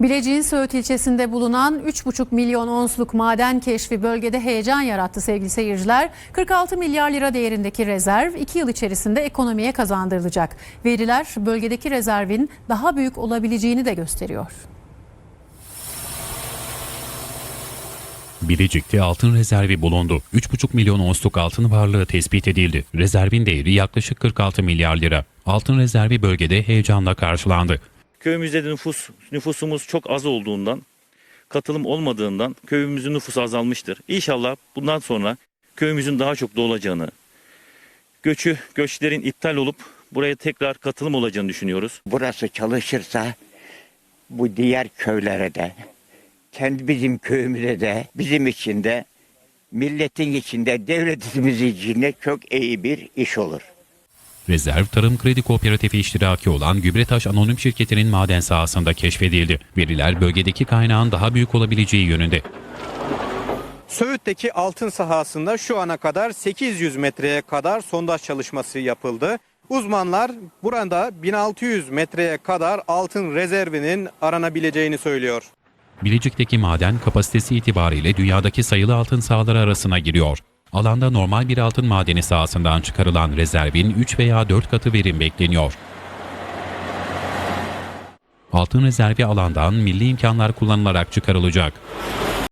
Bilecik'in Söğüt ilçesinde bulunan 3,5 milyon onsluk maden keşfi bölgede heyecan yarattı sevgili seyirciler. 46 milyar lira değerindeki rezerv 2 yıl içerisinde ekonomiye kazandırılacak. Veriler bölgedeki rezervin daha büyük olabileceğini de gösteriyor. Bilecik'te altın rezervi bulundu. 3,5 milyon onsluk altın varlığı tespit edildi. Rezervin değeri yaklaşık 46 milyar lira. Altın rezervi bölgede heyecanla karşılandı. Köyümüzde de nüfus nüfusumuz çok az olduğundan, katılım olmadığından köyümüzün nüfusu azalmıştır. İnşallah bundan sonra köyümüzün daha çok dolacağını, göçü göçlerin iptal olup buraya tekrar katılım olacağını düşünüyoruz. burası çalışırsa bu diğer köylere de kendi bizim köyümüze de bizim için de milletin içinde devletimiz için de çok iyi bir iş olur. Rezerv Tarım Kredi Kooperatifi iştiraki olan Gübretaş Anonim Şirketi'nin maden sahasında keşfedildi. Veriler bölgedeki kaynağın daha büyük olabileceği yönünde. Söğüt'teki altın sahasında şu ana kadar 800 metreye kadar sondaj çalışması yapıldı. Uzmanlar burada 1600 metreye kadar altın rezervinin aranabileceğini söylüyor. Bilecik'teki maden kapasitesi itibariyle dünyadaki sayılı altın sahaları arasına giriyor. Alanda normal bir altın madeni sahasından çıkarılan rezervin 3 veya 4 katı verim bekleniyor. Altın rezervi alandan milli imkanlar kullanılarak çıkarılacak.